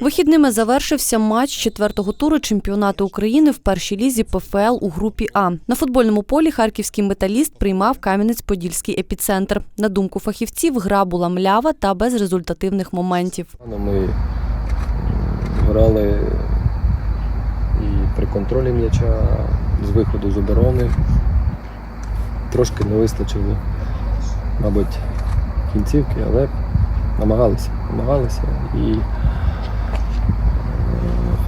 Вихідними завершився матч четвертого туру чемпіонату України в першій лізі ПФЛ у групі А. На футбольному полі харківський металіст приймав Кам'янець-Подільський епіцентр. На думку фахівців, гра була млява та без результативних моментів. Ми грали і при контролі м'яча з виходу з оборони. Трошки не вистачило, мабуть, кінцівки, але намагалися, намагалися. І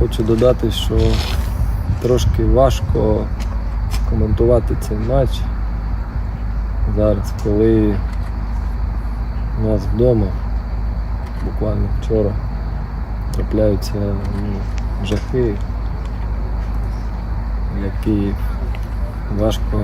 хочу додати, що трошки важко коментувати цей матч зараз, коли у нас вдома буквально вчора трапляються ну, жахи, які важко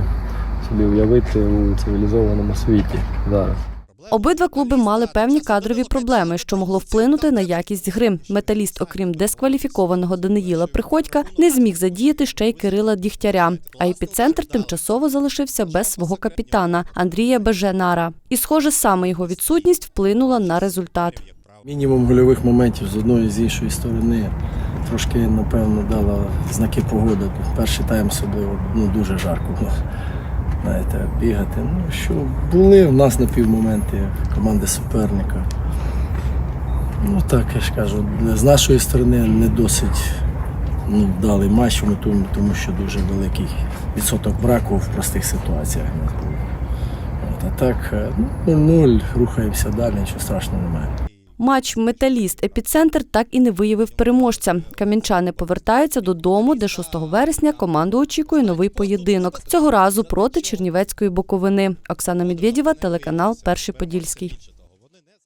собі уявити у цивілізованому світі зараз. Обидва клуби мали певні кадрові проблеми, що могло вплинути на якість гри. Металіст, окрім дискваліфікованого Даниїла Приходька, не зміг задіяти ще й Кирила Дігтяря. А епіцентр тимчасово залишився без свого капітана Андрія Беженара. І, схоже, саме його відсутність вплинула на результат. Мінімум гольових моментів з одної з іншої сторони. Трошки, напевно, дала знаки погоди. Перший тайм особливо ну, дуже жарко. Знаєте, бігати. Ну, що були в нас напівмоменти команди суперника. Ну так, я ж кажу, з нашої сторони не досить ну, вдалий матч, тому- тому, що дуже великий відсоток браку в простих ситуаціях. нас був. От, а так, е, ну, 0-0, рухаємося далі, нічого страшного немає. Матч Металіст Епіцентр так і не виявив переможця. Кам'янчани повертаються додому, де 6 вересня команду очікує новий поєдинок. Цього разу проти Чернівецької Буковини. Оксана Медведєва, телеканал Перший Подільський.